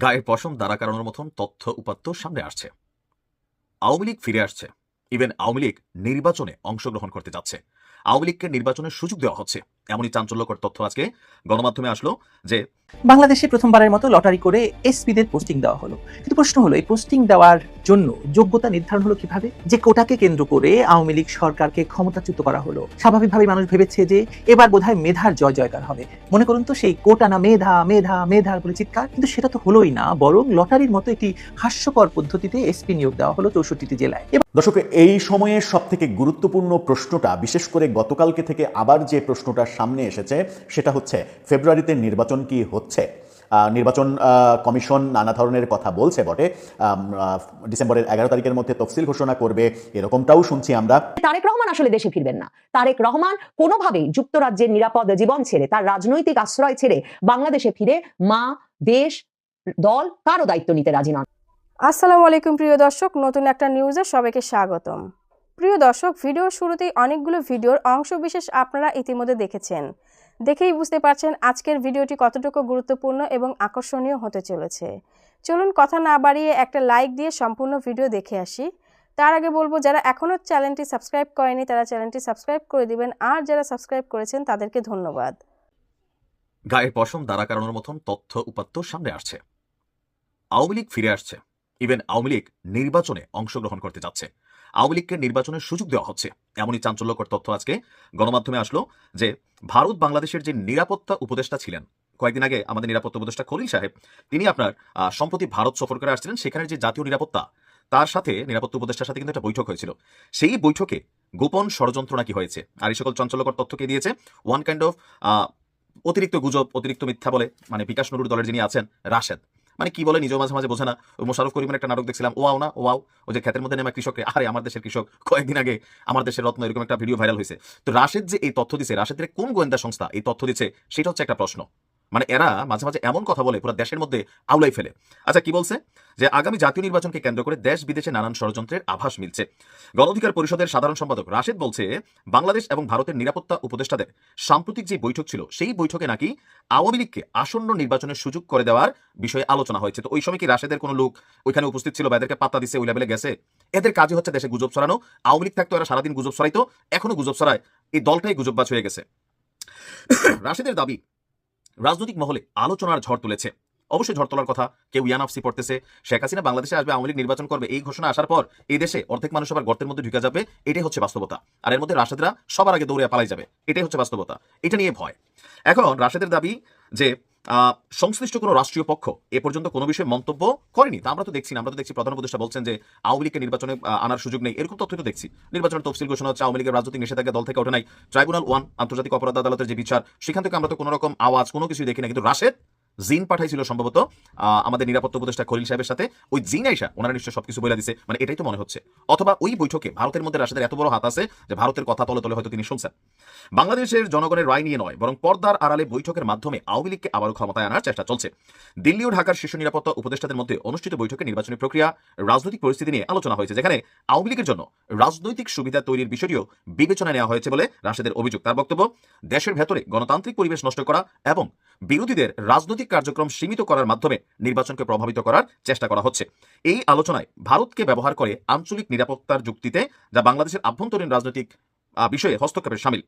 গায়ের পশম দাঁড়া কারণের মতন তথ্য উপাত্ত সামনে আসছে। আওয়ামী লীগ ফিরে আসছে। ইভেন আওয়ামী লীগ নির্বাচনে অংশগ্রহণ করতে যাচ্ছে। আওয়ামী লীগকে নির্বাচনের সুযোগ দেওয়া হচ্ছে। এমনই চাঞ্চল্যকর তথ্য আজকে গণমাধ্যমে আসলো যে বাংলাদেশে প্রথমবারের মতো লটারি করে এসপিদের পোস্টিং দেওয়া হলো। কিন্তু প্রশ্ন হলো এই পোস্টিং দেওয়ার জন্য যোগ্যতা নির্ধারণ হলো কীভাবে? যে কোটাকে কেন্দ্র করে আওয়ামী লীগ সরকারকে ক্ষমতাচ্যুত করা হলো। স্বাভাবিকভাবে মানুষ ভেবেছে যে এবার বোধহয় মেধার জয় জয়কার হবে। মনে করুন তো সেই কোটা না মেধা মেধা মেধার বলে চিৎকার কিন্তু সেটা তো হলোই না বরং লটারির মতো একটি হাস্যকর পদ্ধতিতে এসপি নিয়োগ দেওয়া হলো চৌষট্টিটি জেলায়। দর্শক এই সময়ে সব থেকে গুরুত্বপূর্ণ প্রশ্নটা বিশেষ করে গতকালকে থেকে আবার যে প্রশ্নটা সামনে এসেছে সেটা হচ্ছে ফেব্রুয়ারিতে নির্বাচন কি হচ্ছে? নির্বাচন কমিশন নানা ধরনের কথা বলছে বটে। ডিসেম্বরের এগারো তারিখের মধ্যে তফসিল ঘোষণা করবে এরকমটাও শুনছি আমরা। তারেক রহমান আসলে দেশে ফিরবেন না। তারেক রহমান কোনোভাবেই যুক্তরাজ্যের নিরাপদ জীবন ছেড়ে তার রাজনৈতিক আশ্রয় ছেড়ে বাংলাদেশে ফিরে মা দেশ দল কারও দায়িত্ব নিতে রাজি নন। আসসালামু আলাইকুম প্রিয় দর্শক নতুন একটা নিউজে সবাইকে স্বাগতম। প্রিয় দর্শক, ভিডিওর শুরুতেই অনেকগুলো ভিডিওর অংশবিশেষ আপনারা ইতিমধ্যে দেখেছেন। দেখেই বুঝতে পারছেন আজকের ভিডিওটি কতটুকু গুরুত্বপূর্ণ এবং আকর্ষণীয় হতে চলেছে। চলুন কথা না বাড়িয়ে একটা লাইক দিয়ে সম্পূর্ণ ভিডিও দেখে আসি। তার আগে বলব, যারা এখনও চ্যানেলটি সাবস্ক্রাইব করেনি, তারা চ্যানেলটি সাবস্ক্রাইব করে দিবেন। আর যারা সাবস্ক্রাইব করেছেন, তাদেরকে ধন্যবাদ। গায়ের পশম দাঁড়া কারণের মতন তথ্য উপাত্ত সামনে আসছে। আওয়ামী লীগ ফিরে আসছে। ইভেন আওয়ামী লীগ নির্বাচনে অংশগ্রহণ করতে যাচ্ছে। আওয়ামী লীগকে নির্বাচনের সুযোগ দেওয়া হচ্ছে। এমনই চাঞ্চল্যকর তথ্য আজকে গণমাধ্যমে আসলো যে ভারত বাংলাদেশের যে নিরাপত্তা উপদেষ্টা ছিলেন, কয়েকদিন আগে আমাদের নিরাপত্তা উপদেষ্টা খলিল সাহেব, তিনি আপনার সম্প্রতি ভারত সফর করে আসছিলেন সেখানে যে জাতীয় নিরাপত্তা, তার সাথে নিরাপত্তা উপদেষ্টার সাথে কিন্তু একটা বৈঠক হয়েছিল। সেই বৈঠকে গোপন ষড়যন্ত্র নাকি হয়েছে? আর এই সকল চাঞ্চল্যকর তথ্যকে দিয়েছে? ওয়ান কাইন্ড অফ অতিরিক্ত গুজব, অতিরিক্ত মিথ্যা বলে মানে বিকাশ নুরুর দলের যিনি আছেন, রাশেদ। মানে কি বলে নিজেও মাঝে মাঝে বোঝে না। ওই মোশারফ করিমের একটা নাটক দেখছিলাম, ওয়াও না, ওয়াও, ওই যে ক্ষেতের মধ্যে নেমে কৃষককে আরে আমার দেশের কৃষক, কয়েকদিন আগে আমার দেশের রত্ন এরকম একটা ভিডিও ভাইরাল হয়েছে। তো রাশেদ যে এই তথ্য দিছে, রাশেদের কোন গোয়েন্দা সংস্থা এই তথ্য দিচ্ছে সেটা হচ্ছে একটা প্রশ্ন। মানে এরা মাঝে মাঝে এমন কথা বলে, পুরো দেশের মধ্যে আউলাই ফেলে। আচ্ছা কি বলছে? যে আগামী জাতীয় নির্বাচনকে কেন্দ্র করে দেশ বিদেশে নানান ষড়যন্ত্রের আভাস মিলছে। গণঅধিকার পরিষদের সাধারণ সম্পাদক রাশেদ বলছে, বাংলাদেশ এবং ভারতের নিরাপত্তা উপদেষ্টাদের সাম্প্রতিক যে বৈঠক ছিল, সেই বৈঠকে নাকি আওয়ামী লীগকে আসন্ন নির্বাচনের সুযোগ করে দেওয়ার বিষয়ে আলোচনা হয়েছে। তো ওই সময় কি রাশেদের কোনো লোক ওইখানে উপস্থিত ছিল বা এদেরকে পাত্তা দিচ্ছে ওই লেভেলে গেছে? এদের কাজই হচ্ছে দেশে গুজব ছড়ানো। আওয়ামী লীগ থাকতো, এরা সারাদিন গুজব ছড়াইতো। এখনও গুজব ছড়ায়। এই দলটাই গুজববাজ হয়ে গেছে। রাশেদের দাবি রাজনৈতিক মহলে আলোচনার ঝড় তুলেছে। অবশ্যই ঝড় তোলার কথা কেউ ইয়ানাফসি পড়তেছে। শেখ হাসিনা বাংলাদেশে আসবে, আওয়ামী লীগ নির্বাচন করবে, এই ঘোষণা আসার পর এই দেশে অর্ধেক মানুষ আবার গর্তের মধ্যে ঢুকে যাবে, এটাই হচ্ছে বাস্তবতা। আর এর মধ্যে রাশেদরা সবার আগে দৌড়ে পালাই যাবে, এটাই হচ্ছে বাস্তবতা। এটা নিয়ে ভয়। এখন রাশেদের দাবি যে সংশ্লিষ্ট কোনো রাষ্ট্রীয় পক্ষ এ পর্যন্ত কোনো বিষয়ে মন্তব্য করেনি। তা আমরা তো দেখছি আমরা তো দেখছি প্রধান উপদেষ্টা বলছেন যে আওয়ামী লীগকে নির্বাচনে আনার সুযোগ নেই। এরকম তথ্য তো দেখছি। নির্বাচনের তফসিল ঘোষণা হচ্ছে আওয়ামী লীগের রাজনৈতিক নিষেধাজ্ঞা দল থেকে ওঠে নাই। ট্রাইব্যুনাল ওয়ান, আন্তর্জাতিক অপরাধ আদালতের যে বিচার, সেখান থেকে আমরা তো কোনো রকম আওয়াজ, কোনো কিছু দেখি না কিন্তু রাশেদ জিন পাঠাইছিল সম্ভবত আমাদের নিরাপত্তা উপদেষ্টা খলিল সাহেবের সাথে। ওই জিন আইসা, ওনারা নিশ্চয় সবকিছু বলে দিছে। মানে এটাই তো মনে হচ্ছে। অথবা ওই বৈঠকে ভারতের মধ্যে রাশেদের এত বড় হাত আছে যে ভারতের কথা তলে তলে হয়তো তিনি শুনছেন। বাংলাদেশের জনগণের রায় নিয়ে নয়, বরং পর্দার আড়ালে বৈঠকের মাধ্যমে আওয়ামী লীগকে আবারও ক্ষমতায় আনার চেষ্টা চলছে। দিল্লি ও ঢাকার শীর্ষ নিরাপত্তা উপদেষ্টাদের মধ্যে অনুষ্ঠিত বৈঠকে নির্বাচনী প্রক্রিয়া, রাজনৈতিক পরিস্থিতি নিয়ে আলোচনা হয়েছে, যেখানে আওয়ামী লীগের জন্য রাজনৈতিক সুবিধা তৈরির বিষয়টিও বিবেচনা নেওয়া হয়েছে বলে রাশেদের অভিযোগ। তার বক্তব্য, দেশের ভেতরে গণতান্ত্রিক পরিবেশ নষ্ট করা এবং বিরোধীদের রাজনৈতিক কার্যক্রম সীমিত করার মাধ্যমে নির্বাচনকে প্রভাবিত করার চেষ্টা করা হচ্ছে। এই আলোচনায় ভারতকে ব্যবহার করে আঞ্চলিক নিরাপত্তার যুক্তিতে যা বাংলাদেশের আভ্যন্তরীণ রাজনৈতিক বিষয়ে হস্তক্ষেপের সামিল।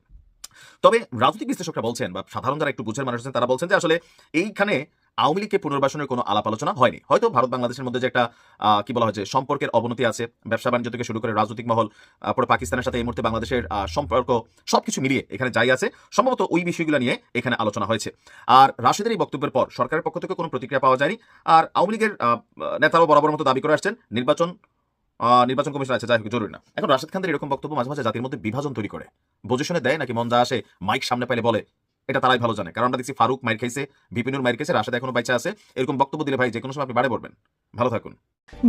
তবে রাজনৈতিক বিশ্লেষকরা বলছেন বা সাধারণ যারা একটু বুঝের মানুষ তারা বলছেন যে আসলে এইখানে আওয়ামী লীগকে পুনর্বাসনের কোনো আলাপ আলোচনা হয়নি। হয়তো ভারত বাংলাদেশের মধ্যে যে একটা কি বলা হয়েছে সম্পর্কের অবনতি আছে, ব্যবসা বাণিজ্য থেকে শুরু করে রাজনৈতিক মহল পরে পাকিস্তানের সাথে এই মুহূর্তে বাংলাদেশের সম্পর্ক সবকিছু মিলিয়ে এখানে যাই আছে। সম্ভবত ওই বিষয়গুলো নিয়ে এখানে আলোচনা হয়েছে। আর রাশেদের এই বক্তব্যের পর সরকারের পক্ষ থেকে কোনো প্রতিক্রিয়া পাওয়া যায়নি। আর আওয়ামী লীগের নেতারাও বরাবর মতো দাবি করে আসছেন, নির্বাচন নির্বাচন কমিশন আছে যাই হোক, জরুরি না। এখন রাশেদ খানদের এরকম বক্তব্য মাঝে মাঝে জাতির মধ্যে বিভাজন তৈরি করে। পজিশনে দেয় নাকি মন যা আসে, মাইক সামনে পাইলে বলে। এটা তারাই ভালো জানে। কারণ আমরা দেখছি ফারুক মাইর খাইছে, বিপিনুর মাইর খাইছে, রাশেদ এখনও বাইচা আছে। এরকম বক্তব্য দিলে ভাই যে কোনো সময় আপনি বাড়ে পড়বেন ভালো থাকুন।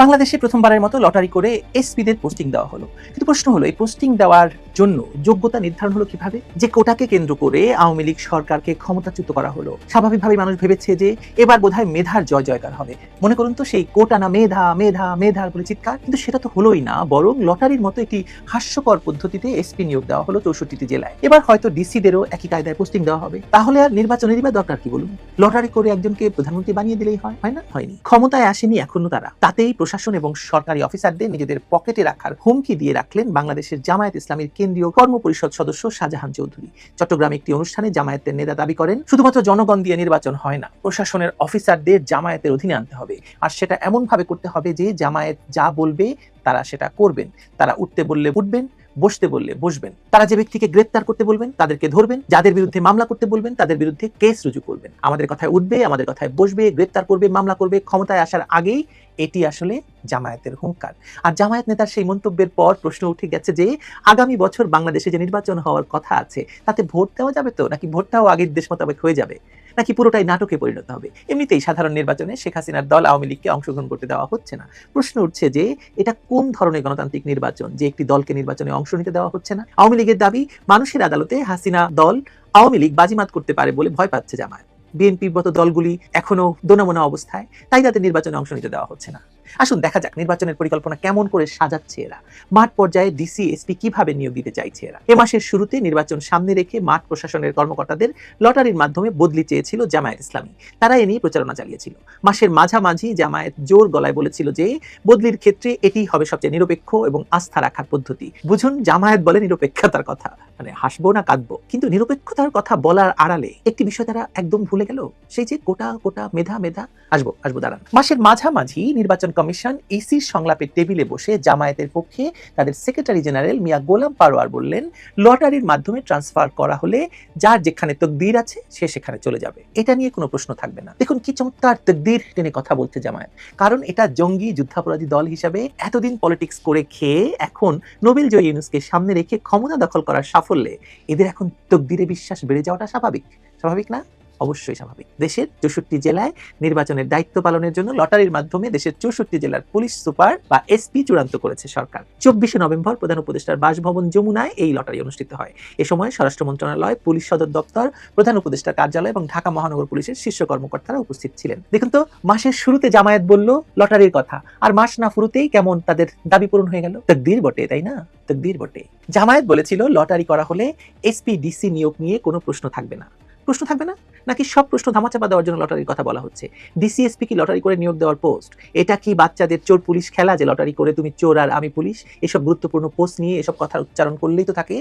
বাংলাদেশে প্রথমবারের মতো লটারি করে এসপিদের পোস্টিং দেওয়া হলো। কিন্তু প্রশ্ন হলো, এই পোস্টিং দেওয়ার জন্য যোগ্যতা নির্ধারণ হলো কীভাবে? যে কোটাকে কেন্দ্র করে আওয়ামী লীগ সরকারকে ক্ষমতাচ্যুত করা হলো। স্বাভাবিকভাবে মানুষ ভেবেছে যে এবার বোধহয় মেধার জয় জয়কার হবে। মনে করুন তো সেই কোটা না মেধা মেধা, মেধার বলে চিৎকার, কিন্তু সেটা তো হলোই না, বরং লটারির মতো একটি হাস্যকর পদ্ধতিতে এসপি নিয়োগ দেওয়া হলো চৌষট্টিটি জেলায়। এবার হয়তো ডিসিদেরও একই কায়দায় পোস্টিং দেওয়া হবে। তাহলে আর নির্বাচনেরই বা দরকার কি বলুন? লটারি করে একজনকে প্রধানমন্ত্রী বানিয়ে দিলেই হয় হয় না? হয়নি। ক্ষমতায় আসেনি এখনও তারা। তাতেই প্রশাসন এবং সরকারি অফিসারদের নিজেদের পকেটে রাখার হুমকি দিয়ে রাখলেন বাংলাদেশের জামায়াত ইসলামীর কেন্দ্রীয় কর্ম পরিষদ সদস্য শাহজাহান চৌধুরী। চট্টগ্রামে একটি অনুষ্ঠানে জামায়াতের নেতা দাবি করেন, শুধুমাত্র জনগণ দিয়ে নির্বাচন হয় না, প্রশাসনের অফিসারদের জামায়াতের অধীনে আনতে হবে। আর সেটা এমন ভাবে করতে হবে যে জামায়াত যা বলবে তারা সেটা করবেন। তারা উঠতে বললে উঠবেন, বসতে বললে বসবেন। তারা যে ব্যক্তিকে গ্রেপ্তার করতে বলবেন, তাদেরকে ধরবেন, যাদের বিরুদ্ধে মামলা করতে বলবেন, তাদের বিরুদ্ধে কেস রুজু করবেন। আমাদের কথায় উঠবে, আমাদের কথায় বসবে, গ্রেপ্তার করবে, মামলা করবে, ক্ষমতায় আসার আগেই এটি আসলে জামায়াতের হুঙ্কার। আর জামায়াত নেতার সেই মন্তব্যের পর প্রশ্ন উঠে গেছে যে, আগামী বছর বাংলাদেশে যে নির্বাচন হওয়ার কথা আছে, তাতে ভোট দেওয়া যাবে তো? নাকি ভোটটাও আগের দেশ মোতাবেক হয়ে যাবে? নাকি পুরোটাই নাটকে পরিণত হবে? এমনিতেই সাধারণ নির্বাচনে শেখ হাসিনার দল আওয়ামী লীগকে অংশগ্রহণ করতে দেওয়া হচ্ছে না। প্রশ্ন উঠছে যে, এটা কোন ধরনের গণতান্ত্রিক নির্বাচন যে একটি দলকে নির্বাচনে অংশ নিতে দেওয়া হচ্ছে না? আওয়ামী লীগের দাবি, মানুষের আদালতে হাসিনা দল আওয়ামী লীগ বাজিমাত করতে পারে বলে ভয় পাচ্ছে জামায়াত। বিএনপির মতো দলগুলি এখনও দোনামোনা অবস্থায় তাই তাদের নির্বাচনে অংশ নিতে দেওয়া হচ্ছে না। আসুন দেখা যাক নির্বাচনের পরিকল্পনা কেমন করে সাজাচ্ছে এরা। মাঠ পর্যায়ে ডিসি এসপি কীভাবে নিয়োগ দিতে চাইছে এরা? এ মাসের শুরুতে নির্বাচন সামনে রেখে মাঠ প্রশাসনের কর্মকর্তাদের লটারির মাধ্যমে বদলি চেয়েছিল জামায়াত ইসলামী। তারা এ নিয়ে প্রচারণা চালিয়েছিল। মাসের মাঝামাঝি জামায়াত জোর গলায় বলেছিল যে, বদলির ক্ষেত্রে এটি হবে সবচেয়ে নিরপেক্ষ এবং আস্থা রাখার পদ্ধতি। বুঝুন, জামায়াত বলে নিরপেক্ষতার কথা। মানে হাসবো না কাঁদবো। কিন্তু নিরপেক্ষতার কথা বলার আড়ালে একটি বিষয় তারা একদম ভুলে গেল, সেই যে কোটা কোটা মেধা মেধা। আসব আসব, দাঁড়ান। মাসের মাঝামাঝি নির্বাচন কমিশন ইসির সংলাপের টেবিলে বসে জামায়াতের পক্ষে তাদের সেক্রেটারি জেনারেল মিয়া গোলাম পারোয়ার বললেন, লটারির মাধ্যমে ট্রান্সফার করা হলে যার যেখানে তকদির আছে, সে সেখানে চলে যাবে। এটা নিয়ে কোনো প্রশ্ন থাকবে না। দেখুন কি চমৎকার তকদির টেনে কথা বলছে জামায়াত। কারণ এটা জঙ্গি যুদ্ধাপরাধী দল হিসাবে এতদিন পলিটিক্স করে খেয়ে এখন নোবেল জয়ী ইউনুসকে সামনে রেখে ক্ষমতা দখল করার সাফল্যে এদের এখন তকদিরে বিশ্বাস বেড়ে যাওয়াটা স্বাভাবিক। স্বাভাবিক না? অবশ্যই স্বাভাবিক। দেশের চৌষট্টি জেলায় নির্বাচনের দায়িত্ব পালনের জন্য লটারির মাধ্যমে দেশের চৌষট্টি জেলার পুলিশ সুপার বা এসপি চূড়ান্ত করেছে সরকার। চব্বিশে নভেম্বর প্রধান উপদেষ্টার বাসভবন যমুনায় এই লটারি অনুষ্ঠিত হয়। এ সময় স্বরাষ্ট্র মন্ত্রণালয়, পুলিশ সদর দপ্তর, প্রধান উপদেষ্টার কার্যালয় এবং ঢাকা মহানগর পুলিশের শীর্ষ কর্মকর্তারা উপস্থিত ছিলেন। দেখুন তো, মাসের শুরুতে জামায়াত বলল, লটারির কথা। আর মাস না ফুরুতেই কেমন তাদের দাবি পূরণ হয়ে গেল? তকদির বটে, তাই না? তকদির বটে। জামায়াত বলেছিল, লটারি করা হলে এসপি, ডিসি নিয়োগ নিয়ে কোনো প্রশ্ন থাকবে না। প্রশ্ন থাকবে না? নাকি সব প্রশ্ন ধামাচাপা দেওয়ার জন্য লটারির কথা বলা হচ্ছে? ডিসিএসপি কি লটারি করে নিয়োগ দেওয়ার পোস্ট এটা কি বাচ্চাদের চোর পুলিশ খেলা যে লটারি করে তুমি চোর আর আমি পুলিশ? এসব গুরুত্বপূর্ণ পোস্ট নিয়ে এসব কথা উচ্চারণ করলেই তো তাকে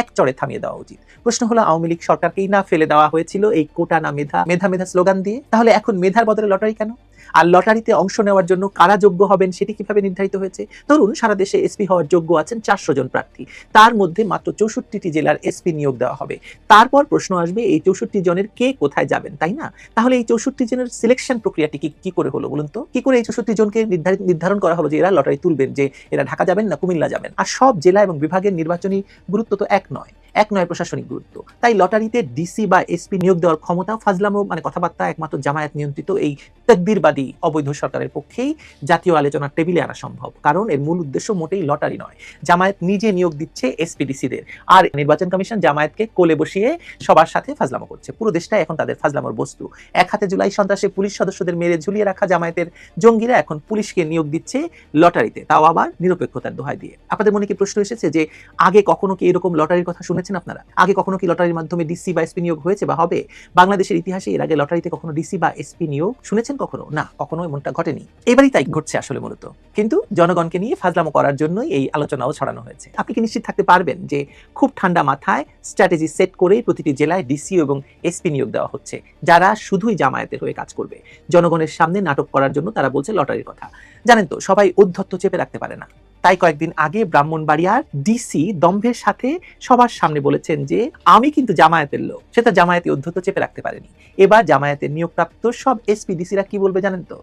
এক চড়ে থামিয়ে দেওয়া উচিত। প্রশ্ন হলো, আওয়ামী লীগ সরকারকেই না ফেলে দেওয়া হয়েছিল এই কোটা না মেধা মেধা মেধা স্লোগান দিয়ে? তাহলে এখন মেধার বদলে লটারি কেন? আর লটারিতে অংশ নেওয়ার জন্য কারা যোগ্য হবেন সেটি কীভাবে নির্ধারিত হয়েছে? ধরুন, সারা দেশে এসপি হওয়ার যোগ্য আছেন চারশো জন প্রার্থী। তার মধ্যে মাত্র চৌষট্টিটি জেলার এসপি নিয়োগ দেওয়া হবে। তারপর প্রশ্ন আসবে, এই চৌষট্টি জনের কে কোথায় যাবেন, তাই না? তাহলে এই চৌষট্টি জনের সিলেকশন প্রক্রিয়াটি কি কি করে হলো বলুন তো? কি করে এই চৌষট্টি জনকে নির্ধারিত নির্ধারণ করা হলো যে এরা লটারি তুলবেন, যে এরা ঢাকা যাবেন না কুমিল্লা যাবেন? আর সব জেলা এবং বিভাগের নির্বাচনী গুরুত্ব তো এক নয়। এক নয় প্রশাসনিক গুরুত্ব। তাই লটারিতে ডিসি বা এসপি নিয়োগ দেওয়ার ক্ষমতা ফাজলামো মানে কথাবার্তা একমাত্র জামায়াত নিয়ন্ত্রিত এই তকদিরবাদী অবৈধ সরকারের পক্ষেই জাতীয় আলোচনার টেবিলে আনা সম্ভব। কারণ এর মূল উদ্দেশ্য মোটেই লটারি নয়। জামায়াত নিজে নিয়োগ দিচ্ছে এসপিডিসিদের। আর নির্বাচন কমিশন জামায়াতকে কোলে বসিয়ে সবার সাথে ফাজলামো করছে। পুরো দেশটা এখন তাদের ফাজলামোর বস্তু। এক হাতে জুলাই সন্ত্রাসে পুলিশ সদস্যদের মেরে ঝুলিয়ে রাখা জামায়াতের জঙ্গিরা এখন পুলিশকে নিয়োগ দিচ্ছে লটারিতে। তাও আবার নিরপেক্ষতার দোহাই দিয়ে। আপনাদের মনে কি প্রশ্ন এসেছে যে আগে কখনো কি এরকম লটারির কথা শুনেছেন আপনারা? আগে কখনো কি লটারির মাধ্যমে ডিসি বা এসপি নিয়োগ হয়েছে বা হবে? বাংলাদেশের ইতিহাসে এর আগে লটারিতে কখনো ডিসি বা এসপি নিয়োগ শুনেছেন কখনো? না কখনো এমনটা ঘটেনি। এবারই তাই ঘটছে আসলে মূলত। কিন্তু জনগণকে নিয়ে ফাজলামো করার জন্যই এই আলোচনাও ছড়ানো হয়েছে। আপনি কি নিশ্চিত থাকতে পারবেন যে খুব ঠান্ডা মাথায় স্ট্র্যাটেজি সেট করেই প্রতিটি জেলায় ডিসি এবং এসপি নিয়োগ দেওয়া হচ্ছে, যারা শুধুই জামায়াতের হয়ে কাজ করবে? জনগণের সামনে নাটক করার জন্য তারা বলছে লটারির কথা। জানেন তো, সবাই অধ্যত্ত চেপে রাখতে পারে না। তাই কয়েকদিন আগে ব্রাহ্মণবাড়িয়ার ডিসি দম্ভের সাথে সবার সামনে বলেছেন যে, আমি কিন্তু জামায়াতের লোক। সেটা জামায়াতে উদ্ধত চেপে রাখতে পারেনি। এবার জামায়াতের নিয়োগপ্রাপ্ত সব এসপি ডিসিরা কি বলবে জানেন তো?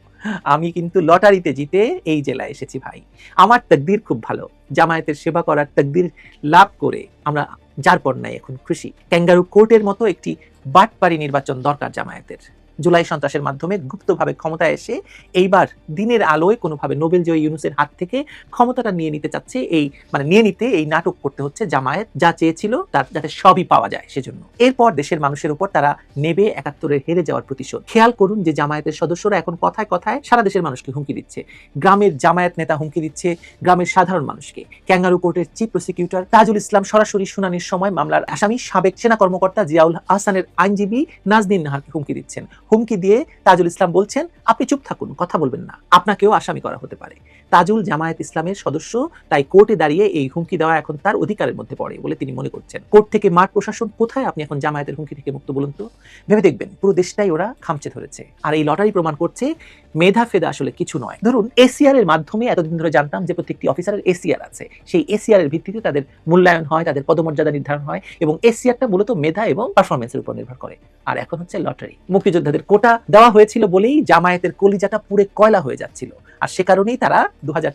আমি কিন্তু লটারিতে জিতে এই জেলায় এসেছি ভাই। আমার তকদির খুব ভালো। জামায়াতের সেবা করার তকদির লাভ করে আমরা যার পর নাই এখন খুশি। ক্যাঙ্গারু কোর্টের মতো একটি বাটপারি নির্বাচন দরকার জামায়াতের। জুলাই সন্ত্রাসের মাধ্যমে গুপ্তভাবে ক্ষমতায় এসে এইবার দিনের আলোয় কোনোভাবে নোবেল জয়ী ইউনুসের হাত থেকে ক্ষমতাটা নিয়ে নিতে চাচ্ছে এই মানে নিয়ে নিতে এই নাটক করতে হচ্ছে জামায়াত, যা চেয়েছিল তার, যাতে সবই পাওয়া যায় সেজন্য। এরপর দেশের মানুষের উপর তারা নেবে একাত্তরের হেরে যাওয়ার প্রতিশোধ। খেয়াল করুন যে জামায়াতের সদস্যরা এখন কথায় কথায় সারা দেশের মানুষকে হুমকি দিচ্ছে। গ্রামের জামায়াত নেতা হুমকি দিচ্ছে গ্রামের সাধারণ মানুষকে। ক্যাঙ্গারু কোর্টের চিফ প্রসিকিউটর তাজুল ইসলাম সরাসরি শুনানির সময় মামলার আসামি সাবেক সেনা কর্মকর্তা জিয়াউল আহসানের আইনজীবী নাজদিন নাহারকে হুমকি দিচ্ছেন। হুমকি দিয়ে তাজুল ইসলাম বলছেন, আপনি চুপ থাকুন, কথা বলবেন না। আপনাকেও আসামি করা হতে পারে। তাজুল জামায়াত ইসলামের সদস্য তাই কোর্টে দাঁড়িয়ে এই হুমকি দেওয়া এখন তার অধিকারের মধ্যে পড়ে বলে তিনি মনে করছেন। কোর্ট থেকে মাঠ প্রশাসন কোথায়? আপনি এখন জামায়াতের হুমকি থেকে মুক্ত বলুন তো। ভেবে দেখবেন, পুরো দেশটাই ওরা খামচে ধরেছে। আর এই লটারি প্রমাণ করছে মেধা ফেদা আসলে কিছু নয়। ধরুন এসিআর এর মাধ্যমে এতদিন ধরে জানতাম যে প্রত্যেকটি অফিসারের এসিআর আছে। সেই এসিআর এর ভিত্তিতে তাদের মূল্যায়ন হয়, তাদের পদমর্যাদা নির্ধারণ হয় এবং এসিআরটা মূলত মেধা এবং পারফরমেন্সের উপর নির্ভর করে। আর এখন হচ্ছে লটারি। মুক্তিযোদ্ধাদের কোটা দেওয়া হয়েছিল বলেই জামায়াতের কলিজাটা পুরে কয়লা হয়ে যাচ্ছিল। আর সে কারণেই তারা দু হাজার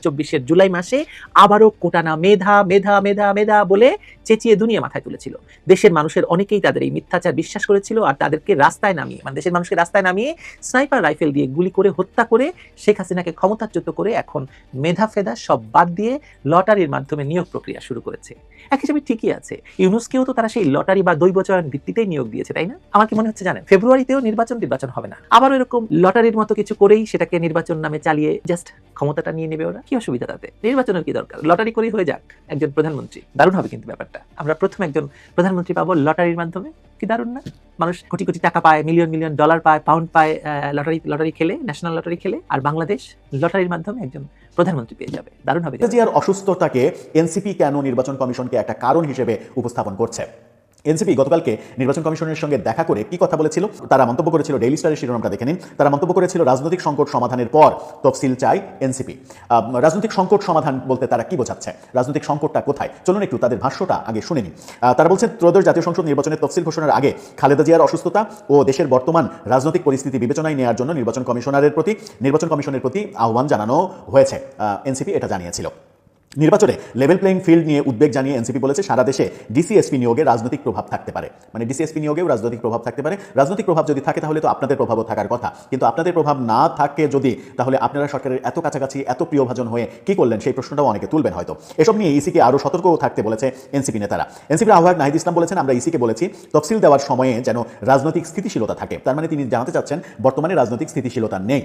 জুলাই মাসে আবারও কোটানা মেধা মেধা মেধা মেধা বলে চেঁচিয়ে দুনিয়া মাথায় তুলেছিল। দেশের মানুষের অনেকেই তাদের এই মিথ্যাচার বিশ্বাস করেছিল আর তাদেরকে রাস্তায় নামিয়ে মানে দেশের মানুষকে রাস্তায় নামিয়ে স্নাইপার রাইফেল দিয়ে গুলি করে হত্যা করে শেখ হাসিনাকে ক্ষমতাচ্যুত করে এখন মেধা ফেদা সব বাদ দিয়ে লটারির মাধ্যমে নিয়োগ প্রক্রিয়া শুরু করেছে। এক হিসেবে ঠিকই আছে। ইউনুসকেও তো তারা সেই লটারি বা দৈবচয়ন ভিত্তিতেই নিয়োগ দিয়েছে, তাই না? আমার কি মনে হচ্ছে জানেন? ফেব্রুয়ারিতেও নির্বাচন নির্বাচন হবে না। আবার এরকম লটারির মতো কিছু করেই সেটাকে নির্বাচন নামে চালিয়ে জাস্ট ক্ষমতাটা নিয়ে নেবে ওরা? কি অসুবিধা তাতে? নির্বাচনের কি দরকার? লটারি করেই হয়ে যাক। একজন প্রধানমন্ত্রী। দারুণ হবে কিন্তু ব্যাপারটা। আমরা প্রথম একজন প্রধানমন্ত্রী পাবো লটারির মাধ্যমে। কি দারুণ না? মানুষ কোটি কোটি টাকা পায় মিলিয়ন মিলিয়ন ডলার পায় পাউন্ড পায় লটারি লটারি খেলে ন্যাশনাল লটারি খেলে, আর বাংলাদেশ লটারির মাধ্যমে একজন প্রধানমন্ত্রী পেয়ে যাবে। দারুণ হবে অসুস্থতাকে এনসিপি কেন নির্বাচন কমিশনকে একটা কারণ হিসেবে উপস্থাপন করছে? এনসিপি গতকালকে নির্বাচন কমিশনের সঙ্গে দেখা করে কি কথা বলেছিল তারা মন্তব্য করেছিল ডেইলি স্টারের শিরোনামটা দেখে নিন। তারা মন্তব্য করেছিল রাজনৈতিক সংকট সমাধানের পর তফসিল চাই এনসিপি। রাজনৈতিক সংকট সমাধান বলতে তারা কি বোঝাচ্ছে? রাজনৈতিক সংকটটা কোথায়? চলুন একটু তাদের ভাষ্যটা আগে শুনে আহ, তারা বলছেন ত্রয়োদশ জাতীয় সংসদ নির্বাচনের তফসিল ঘোষণার আগে খালেদা জিয়ার অসুস্থতা ও দেশের বর্তমান রাজনৈতিক পরিস্থিতি বিবেচনায় নেওয়ার জন্য নির্বাচন কমিশনারের প্রতি নির্বাচন কমিশনের প্রতি আহ্বান জানানো হয়েছে। এনসিপি এটা জানিয়েছিল। নির্বাচনে লেভেল প্লেইং ফিল্ড নিয়ে উদ্বেগ জানিয়ে এনসিপি বলেছে, সারা দেশে ডিসিএসপি নিয়োগে রাজনৈতিক প্রভাব থাকতে পারে। মানে ডিসিএসপি নিয়োগেও রাজনৈতিক প্রভাব থাকতে পারে। রাজনৈতিক প্রভাব যদি থাকে তাহলে তো আপনাদের প্রভাবও থাকার কথা। কিন্তু আপনাদের প্রভাব না থাকে যদি, তাহলে আপনারা সরকারের এত কাছাকাছি, এত প্রিয়ভাজন হয়ে কি করলেন? সেই প্রশ্নটাও অনেকে তুলবেন হয়তো। এসব নিয়ে ইসিকে আরও সতর্ক থাকতে বলেছে এনসিপি নেতারা। এনসিপির আহ্বায়ক নাহিদ ইসলাম বলেছেন, আমরা ইসিকে বলেছি, তফসিল দেওয়ার সময়ে যেন রাজনৈতিক স্থিতিশীলতা থাকে। তার মানে তিনি জানাতে চাচ্ছেন, বর্তমানে রাজনৈতিক স্থিতিশীলতা নেই।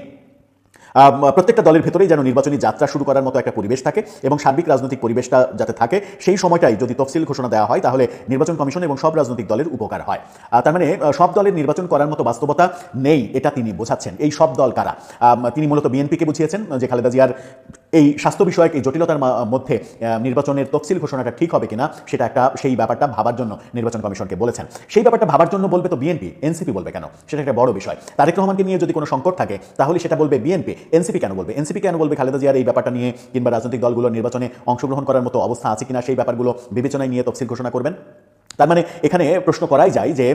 প্রত্যেকটা দলের ভেতরেই যেন নির্বাচনী যাত্রা শুরু করার মতো একটা পরিবেশ থাকে এবং সার্বিক রাজনৈতিক পরিবেশটা যাতে থাকে, সেই সময়টাই যদি তফসিল ঘোষণা দেওয়া হয়, তাহলে নির্বাচন কমিশন এবং সব রাজনৈতিক দলের উপকার হয়। তার মানে সব দলের নির্বাচন করার মতো বাস্তবতা নেই, এটা তিনি বোঝাচ্ছেন। এই সব দল কারা? তিনি মূলত বিএনপিকে বুঝিয়েছেন, যে খালেদা জিয়ার এই স্বাস্থ্য বিষয়ক এই জটিলতার মধ্যে নির্বাচনের তফসিল ঘোষণাটা ঠিক হবে কিনা, সেটা একটা, সেই ব্যাপারটা ভাবার জন্য নির্বাচন কমিশনকে বলেছেন। সেই ব্যাপারটা ভাবার জন্য বলবে তো বিএনপি, এনসিপি বলবে কেন? সেটা একটা বড় বিষয়। তারেক রহমানকে নিয়ে যদি কোনো সংকট থাকে, তাহলে সেটা বলবে বিএনপি। এনসিপি কেন বলবে? এনসিপি কেন বলবে খালেদা জিয়ার এই ব্যাপারটা নিয়ে কিংবা রাজনৈতিক দলগুলো নির্বাচনে অংশগ্রহণ করার মতো অবস্থা আছে কিনা সেই ব্যাপারগুলো বিবেচনায় নিয়ে তফসিল ঘোষণা করবেন? তার মানে এখানে প্রশ্ন করাই যায় যে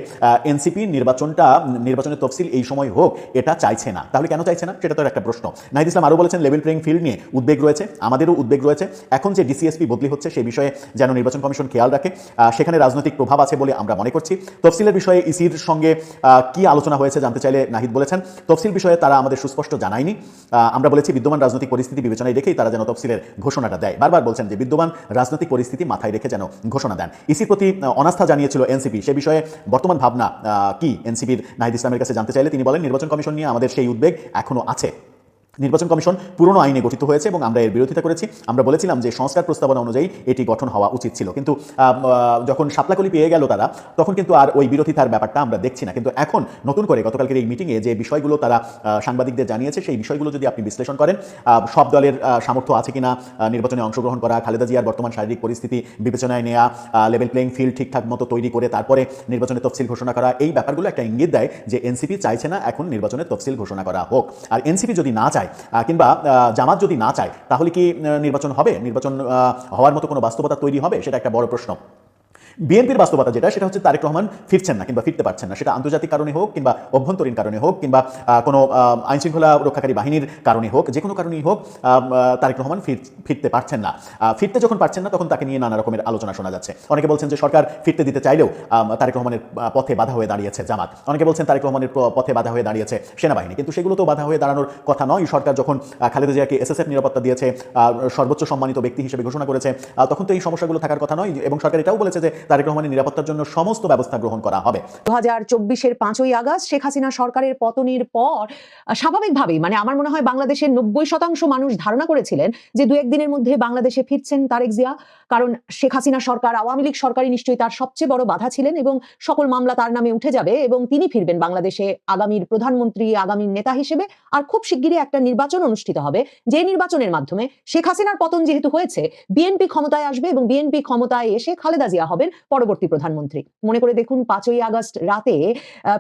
এনসিপি নির্বাচনটা নির্বাচনের তফসিল এই সময় হোক এটা চাইছে না। তাহলে কেন চাইছে না? সেটা তো একটা প্রশ্ন। নাহিদ ইসলাম আরও বলেছেন লেভেল প্লেইং ফিল্ড নিয়ে উদ্বেগ রয়েছে আমাদেরও উদ্বেগ রয়েছে। এখন যে ডিসিএসপি বদলি হচ্ছে সেই বিষয়ে যেন নির্বাচন কমিশন খেয়াল রাখে। সেখানে রাজনৈতিক প্রভাব আছে বলে আমরা মনে করছি। তফসিলের বিষয়ে ইসির সঙ্গে কি আলোচনা হয়েছে জানতে চাইলে নাহিদ বলেছেন। তফসিল বিষয়ে তারা আমাদের সুস্পষ্ট জানায়নি। আমরা বলেছি বিদ্যমান রাজনৈতিক পরিস্থিতি বিবেচনায় রেখেই তারা যেন তফসিলের ঘোষণাটা দেয়। বারবার বলছেন যে বিদ্যমান রাজনৈতিক পরিস্থিতি মাথায় রেখে যেন ঘোষণা দেন। ইসির প্রতি আহ, অনাস্থা জানিয়েছিল এনসিপি। সে বিষয়ে বর্তমান ভাবনা কি? এনসিপির নাহিদ ইসলামের কাছে জানতে চাইলে তিনি বলেন, নির্বাচন কমিশন নিয়ে আমাদের সেই উদ্বেগ এখনও আছে। নির্বাচন কমিশন পুরনো আইনে গঠিত হয়েছে এবং আমরা এর বিরোধিতা করেছি। আমরা বলেছিলাম যে সংস্কার প্রস্তাবনা অনুযায়ী এটি গঠন হওয়া উচিত ছিল। কিন্তু যখন সাপলাকলি পেয়ে গেল তারা, তখন কিন্তু আর ওই বিরোধিতার ব্যাপারটা আমরা দেখছি না। কিন্তু এখন নতুন করে গতকালকের এই মিটিংয়ে যে বিষয়গুলো তারা সাংবাদিকদের জানিয়েছে, সেই বিষয়গুলো যদি আপনি বিশ্লেষণ করেন সব দলের সামর্থ্য আছে কিনা নির্বাচনে অংশগ্রহণ করা, খালেদা জিয়ার বর্তমান শারীরিক পরিস্থিতি, বিবেচনায় নেওয়া লেভেল প্লেইং ফিল্ড ঠিকঠাক মতো তৈরি করে তারপরে নির্বাচনে তফসিল ঘোষণা করা, এই ব্যাপারগুলো একটা ইঙ্গিত দেয় যে এনসিপি চাইছে না এখন নির্বাচনের তফসিল ঘোষণা করা হোক। আর এনসিপি যদি না চায় আহ, কিংবা জামাত যদি না চায় তাহলে কি নির্বাচন হবে? নির্বাচন হওয়ার মতো কোনো বাস্তবতা তৈরি হবে? সেটা একটা বড় প্রশ্ন। বিএনপির বাস্তবতা যেটা, সেটা হচ্ছে তারেক রহমান ফিরছেন না কিংবা ফিরতে পারছেন না। সেটা আন্তর্জাতিক কারণে হোক কিংবা অভ্যন্তরীণ কারণে হোক কিংবা কোনো আইন শৃঙ্খলা রক্ষাকারী বাহিনীর কারণে হোক, যে কোনো কারণেই হোক তারেক রহমান ফির- ফিরতে পারছেন না। ফিরতে যখন পারছেন না, তখন তাকে নিয়ে নানা রকমের আলোচনা শোনা যাচ্ছে। অনেকে বলছেন যে সরকার ফিরতে দিতে চাইলেও তারেক রহমানের পথে বাধা হয়ে দাঁড়িয়েছে জামাত। অনেকে বলছেন তারেক রহমানের পথে বাধা হয়ে দাঁড়িয়েছে সেনাবাহিনী। কিন্তু সেগুলো তো বাধা হয়ে দাঁড়ানোর কথা নয়। সরকার যখন খালেদা জিয়াকে এসএসএফ নিরাপত্তা দিয়েছে সর্বোচ্চ সম্মানিত ব্যক্তি হিসেবে ঘোষণা করেছে তখন তো এই সমস্যাগুলো থাকার কথা নয়। এবং সরকার এটাও বলেছে যে তারেক রহমানের নিরাপত্তার জন্য সমস্ত ব্যবস্থা গ্রহণ করা হবে। দু হাজার চব্বিশের পাঁচই আগস্ট শেখ হাসিনা সরকারের পতনের পর, স্বাভাবিকভাবেই মানে আমার মনে হয় বাংলাদেশের নব্বই শতাংশ মানুষ ধারণা করেছিলেন যে দু একদিনের মধ্যে বাংলাদেশে ফিরছেন তারেক জিয়া। কারণ শেখ হাসিনা সরকার, আওয়ামী লীগ সরকারই নিশ্চয়ই তার সবচেয়ে বড় বাধা ছিলেন এবং সকল মামলা তার নামে উঠে যাবে এবং তিনি ফিরবেন বাংলাদেশে আগামীর প্রধানমন্ত্রী, আগামীর নেতা হিসেবে। আর খুব শিগগিরই একটা নির্বাচন অনুষ্ঠিত হবে, যে নির্বাচনের মাধ্যমে শেখ হাসিনার পতন যেহেতু হয়েছে, বিএনপি ক্ষমতায় আসবে এবং বিএনপি ক্ষমতায় এসে খালেদা জিয়া হবেন। পরবর্তী প্রধানমন্ত্রী। মনে করে দেখুন, পাঁচই আগস্ট রাতে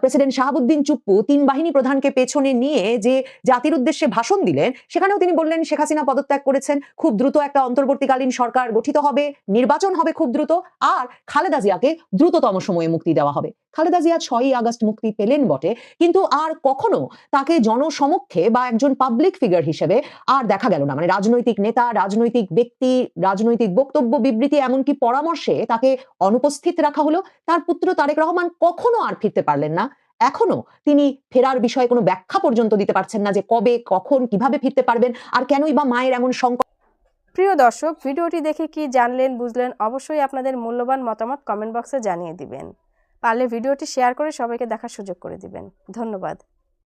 প্রেসিডেন্ট শাহাবুদ্দিন চুপ্পু তিন বাহিনী প্রধানকে পেছনে নিয়ে যে জাতির উদ্দেশ্যে ভাষণ দিলেন, সেখানেও তিনি বললেন, শেখ হাসিনা পদত্যাগ করেছেন, খুব দ্রুত একটা অন্তর্বর্তীকালীন সরকার গঠিত হবে, নির্বাচন হবে খুব দ্রুত, আর খালেদা জিয়াকে দ্রুততম সময়ে মুক্তি দেওয়া হবে। খালেদা জিয়া ছয়ই আগস্ট মুক্তি পেলেন বটে, কিন্তু আর কখনো তাকে জনসমক্ষে বা একজন পাবলিক ফিগার হিসেবে আর দেখা গেল না। মানে রাজনৈতিক নেতা, রাজনৈতিক ব্যক্তি, রাজনৈতিক বক্তব্য বিবৃতি, এমনকি পরামর্শে তাকে অনুপস্থিত রাখা হলো। তার পুত্র তারেক রহমান কখনো আর ফিরতে পারলেন না। এখনও তিনি ফেরার বিষয়ে কোনো ব্যাখ্যা পর্যন্ত দিতে পারছেন না যে কবে, কখন, কীভাবে ফিরতে পারবেন আর কেনই বা মায়ের এমন সংকট। প্রিয় দর্শক, ভিডিওটি দেখে কি জানলেন, বুঝলেন, অবশ্যই আপনাদের মূল্যবান মতামত কমেন্ট বক্সে জানিয়ে দিবেন। পারলে ভিডিওটি শেয়ার করে সবাইকে দেখার সুযোগ করে দিবেন। ধন্যবাদ।